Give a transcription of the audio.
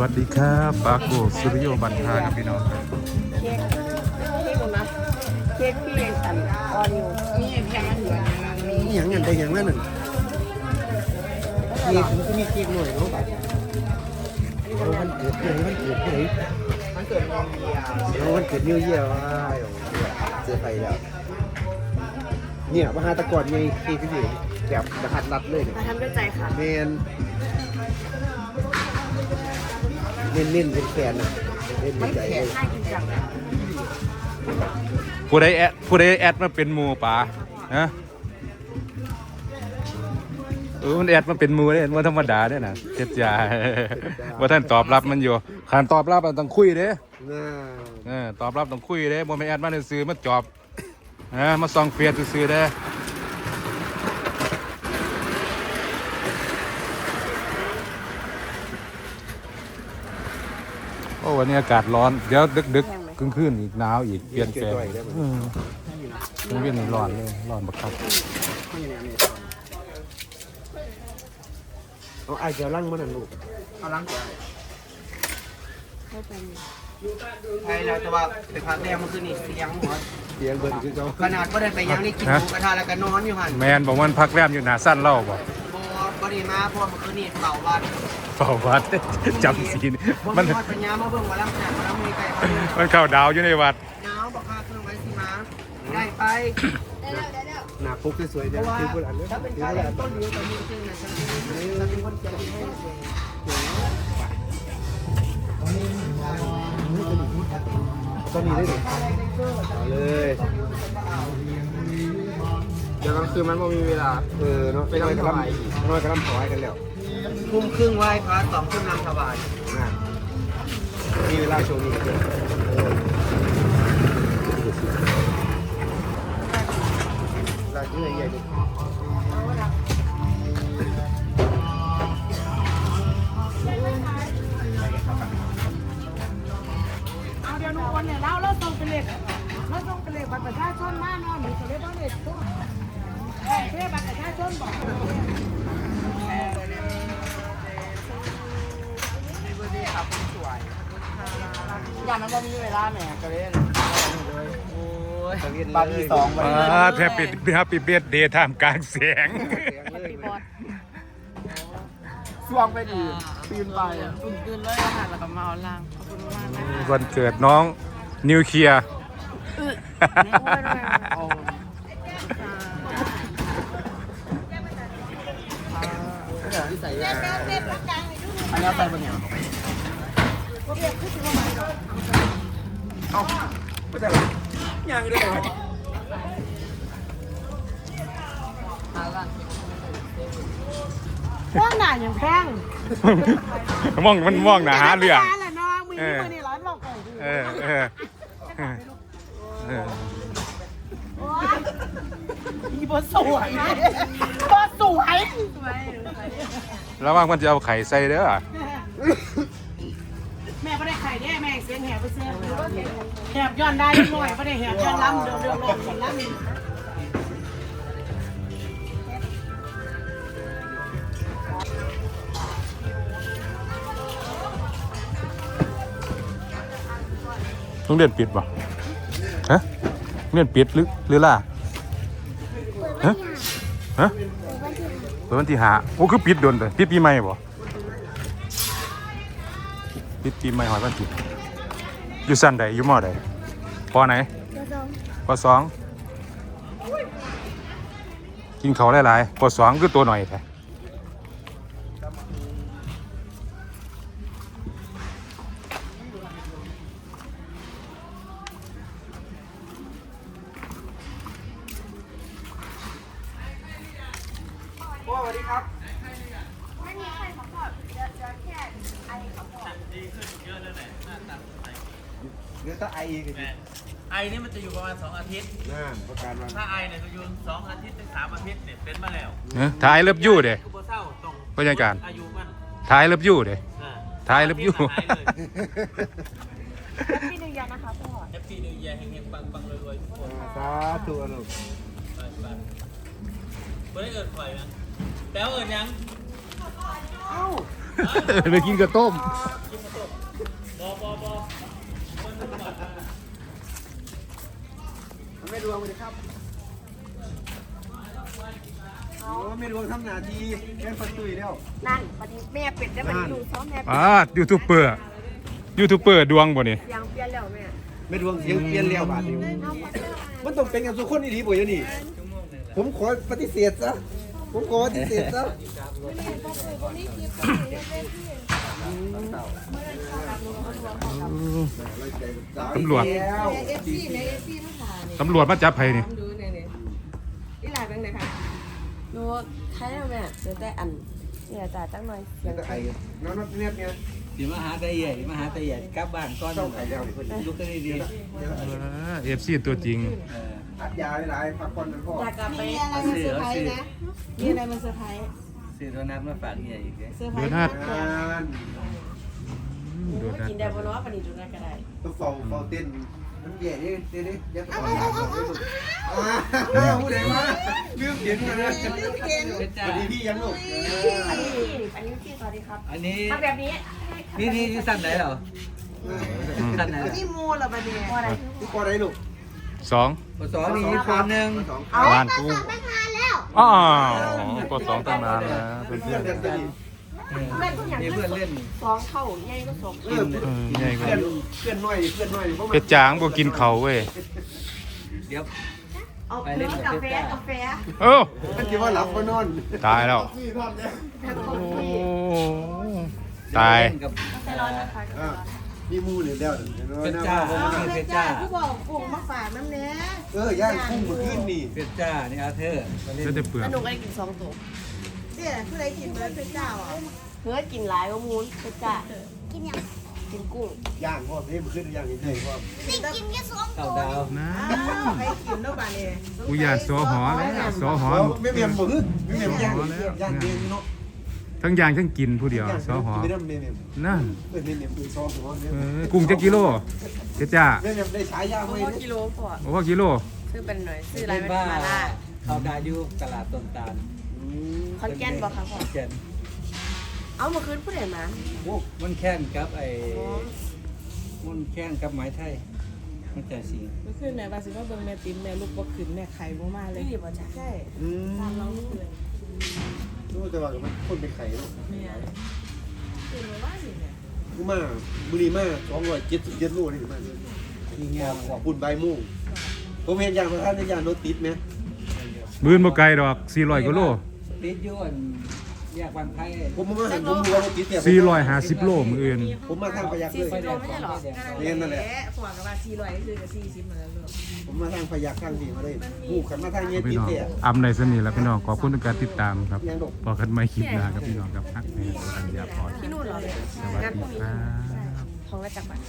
วัสดีครับปาโกสุริโยบันทาครับพี่น้องครับเค้กเค้กนะเค้กที่เอันออนอยู่นี่แพงมันเหลือมีนี่อย่างเงี้ยได้อย่างนั้นหนึ่งมีถึงจะมีเกียงหน่อยเนาะแบบเอาวันเกิดเลยวันเกิดเลยมันเกิดมองเดียวเอาวันเกิดนิวเยียร์ว้ายเจอใครแล้วเนี่ยมหาตะกอนไงเค้กที่แบบกระทัดรัดเลยเนี่ยมาทำด้วยใจค่ะเมน น้นเน้นเป็นแขนนะเน้นเป็มันนใจแข็เลงยง่ายจริงจังผู้ใดแอดผู้ใดแอดมาเป็นหมูป่าฮะเออมันแอดมาเป็นหมูเนี่ยมันธรรมดาเนี่ยนะเจ็ดยา ว่าท่านตอบรับมันอยู่ขานตอบรับมันต้องคุยเด้น่าเออตอบรับต้องคุยเด้บ่แม่นแอดมาซื้อๆมาจอบฮะมาส่องเฟียดซื้อๆเด้ อ้วันนี้อากาศร้อน เดี๋ยวดึกๆกลางคืนอีกหนาวอีกเปลี่ยนแปลงอืมกลางคืนนี่ร้อนเลยร้อนบักคับเอาไอ้เจ้าลั่งมันน่ะลูกเอาล้างก่อนให้เป็นใช่แล้วแต่ว่าไปพักแรกมันคือนี่เสียงหัวเสียงเบิ่นคือเขาขนาดก็ได้ไปยังได้กินหมูกระทะแล้วก็นอนอยู่หันแมนบอกว่ามันพักแรมอยู่หนาสั้นเล่าบอกบ่บ่ได้มาเพราะว่ามันคือนี่เป่าวัด เฝ้าวัดจำศีลบ่มันมีวัดปัญญามาเบิ่งว่าลำแสงมาลำมีไก่เขาเนี่ยมันเข้าดาวอยู่ในวัด หนาวบอกค่าเครื่องไว้สิมาได้ไป หน้าปุ๊กสวยๆเพเดี๋ยวราะว่าคือคนอันนี้ถ้าเป็นคือไก่คนอันต้นเดียวกับมือจริงนะฉันฉันเป็นคนเจียให้เองตอนนี้ได้ดิเอาเลยเดี๋ยวกลางคืนมันบ่มีเวลา เออเนาะไปรำถวายน้อยกระลำถวายกันแล้ว ทุ่มครึ่งไหว้พระสองทุ่มนำถวายนะมีเวลาโชว์นี้กันด้วยลาที่ไหนใหญ่ดิเอาเดี๋ยวหนูคนเนี่ยเล่าแล้วส่งไปเลยแล้วส่งไปเลยบัตรประชาชนมาเนาะหนูจะเรียกว่าเลยตัวเอ้เรียกบัตรประชาชนบอก ย่างนั้นก็มีเวลาแหม่ก็เล่นโอ้ยบาร์บี้สองวันนี้อ่าแทบปิดแทบปิดเบียดเดย์ท่ามกลางแสงพี่บอสช่วงไปดีปีนไปตุนตื่นเลยอาหารแล้วก็มาเอาล่างขอบคุณมากนะวันเกิดน้องนิวเคลียร์โอ้ที่ใส่อันนี้ใส่บะเนี่ย ว่างหนาอย่างแพงมองมันมองหนาหาเรื่องแหละน้องมือมือนี่ร้านบอกเลยเออเออเออโอ้ยอีบอสวยบอสวยแล้วว่างมันจะเอาไข่ใส่เด้อ บไปเสียแหบย้อนได้หน่อยไม่ได้แหบย้อนล้ำเดือดเดือดลงล้ำโรงเรียนปิดป่ะฮะโรงเรียนปิดหรือหรือล่ะฮะฮะเปิดวันที่หาโอ้คือปิดโดนเลยปิดปีใหม่บ่ะปิดปีใหม่หอยวันที่ อยู่สั้นใดอยู่มอใดปอไหนปอสองกินเขาวหลายๆปอสองคือตัวหน่อยแท้พ่อสวัสดีครั บเนื้อตะไออีกไอนี่มันจะอยู่ประมาณ 2 อาทิตย์น่าประการว่าถ้าไอเนี่ยจะอยู่ 2 อาทิตย์ถึง3อาทิตย์เนี่ยเป็นมาแล้วเอ้อถ่ายเลิฟยูเด้คือโบเศร้าตรงผู้จัดการอายุมันถ่ายเลิฟยูเด้ อ่าถ่ายเลิฟยู หายเลย พี่หนึ่งยานะคะพ่อแฮปปี้นิวเยียร์เฮงๆปังๆรวยๆทุกคนสาธุอนุไปไปไม่ได้เอิดข่อยนะแต้วเอิดยังไปกินกระต้ม ไม่ดวงเลยครับโอ้ไม่ดวงทำหนาทีแค่ประตุยแล้วนั่นปฏิแม่เป็ดได้บัดนี้ดูซ้อมแม่เป็ดอ่ายูทูบเบอร์ยูทูบเบอร์ดวงบ่นี่ยังเปลี่ยนแล้วแม่ไม่ดวงเสียงเปลี่ยนแล้วบาทนี้มันต้องเป็นกับทุกคนดีๆบ่อยางนี่ ผมขอปฏิเสธซะผมขอปฏิเสธซะ ตำรวจแล้วเอฟซีในเอฟซีทั้งหลายเนี่ยตำรวจมาจับไผนี่ดูเนี่ยเนี่ยอีหลายเป็นไงคะหนูใครแล้วแม่เดี๋ยวแต่อันเนี่ยจ่าจังหน่อยเสียงไอ้น้องนักเรียนเนี่ยสิมาหาตาใหญ่มาหาตาใหญ่กลับบ้านก่อนเจ้าไข่แล้วนี่เพิ่นลุกกันดีเอฟซีตัวจริงๆเอออัดยาหลายๆพักผ่อนกันพ่ออยากกลับไปมีอะไรมาเซอร์ไพรส์นะมีอะไรมาเซอร์ไพรส์ ซื้อโดนัทมาฝากใหญ่อีกเด้เซอร์ไพรโดส์นัทงานโดนัทกินได้บนว่าปฏิดูน่าก็ได้ต้องเฝ้าเฝ้าเต้นมันแย่นี่เต้นนี่ยัดเอาเอาเอาเอาเอาผู้ใดมาลืมเห็นกันนะเพชรจ้าสวัสดีพี่ยังลูกอันนี้อันนี้พี่สวัสดีครับ อันนี้ทำแบบนี้นี่นี่ที่สั้นไหนเหรอสั้นไหนนี่มูเหรอบัดเนี่ยว่าอะไรพี่ปอได้ลูกสองปสองนี่อีกคนหนึ่งสองบ้านกู อ้าวก็สองตั้งนานแล้วเป็นเพื่เพื่อนนกันกันจะดีแม่ก็อย่างมีเพื่อนเล่นสองเท่าใหญ่ก็สองเออเออใหญ่กว่าเพื่อนเพื่อนน้อยเพื่อนน้อยเพราะมัเป็ดจางบ่กินเขาเว้ยเดี๋ยวเอาเนื้อกาแฟกาแฟเอ้ามันคิดว่าหลับก็นอนตายแล้วพี่พร้อมเนี่ยโอ้ตายเล่นกับ แต่ร้อนนะคะ อ่า มีมูหรือเดียวเดี๋ยวเพชรนะจ้าว่าเพชรจ้าผู้บอกกุ้งมาฝากน้ำเนี้ยเออย่างกุ้งมาขึ้นนี่เพชรจ้า นี่อาเธอร์มาเล่นแล้วแต่เปลือกแล้วหนูก็ได้กินสองตัวเนี่ยผู้ใดกินเบิร์ดเป็นเจ้าอะเพื่อกินหลายก็มูนเพื่อจ้ากินยังกินกุ้งย่างพ่อพี่มาขึ้นย่างนี่เลยพ่อเต่าดาว นะอ้าวใครกินเนาะบัดเนี่ยกูอยากสอหอแล้วสอหอไม่เมียมบ่ฮึไม่เมียมย่างย่างเดียวเนาะ ทั้งย่างทั้งกินผู้เดียวสอหอไม่ได้ไม่เมียมนั่นเออไม่เมียมคือซอหัวเนี่ยเออกุ้งจักกิโลเจ๊จ้าไม่เมียมได้ฉายาเพไว้ราะว่ากิโลพอโอ้ว่ากิโลซื้อเป็นหน่อยซื้ออะไรเล่นเป็นบ้ามาล่าเต่าดาวอยู่ตลาดต้นตาลคอนแกนบอกค่ะพ่อขอนแก่นเอาเมื่อคืนผู้ใดมาโอ้มันแค้นกับไอ้มันแค้นกับไม้ไทยมันแต่สีเมื่อคืนแม่บาสิว่าเบิ่งแม่ติ้มแม่ลูกบ่ขึ้นแม่ไข่บ่มาเลยไม่ดีป่ะจ๊ะใช่อืมตามเราเมื่อคืน รู้แต่ว่ามันคนเป็นไข่เนาะเนี่ยตื่นมาว่าสิเนี่ยกูมาบุรีมาสองร้อยเจ็ดสิบเจ็ดโลนี่มานี่เงี้ยขอบคุณใบมุ่งผมเห็นอย่างประธานในยานรถติดไหมบืนบ่ไกลดอก400กิโลติดอยู่อัน แยกวันไทยผมมาเห็นผมรู้ว่ารถติดเนี่ย450โลมื้ออื่น ผมมาทางพยักสี่เลยสิบโลไม่ใช่หรอเรียนนั่นแหละฝากกับว่า400คือกับ40มาแล้วลูกผมมาทางพยักข้างดีมาเลยหูขันมาทางเงี้ยพี่ติดน้องเนี่ยอำในสนิทแล้วพี่น้องขอบคุณทุกการติดตามครับยังดกพอกันไม่คลิปหน้าครับพี่น้องครับฮักในสัญญาพรที่นู่นเหรอสวัสดีครับของกระจักรบัตร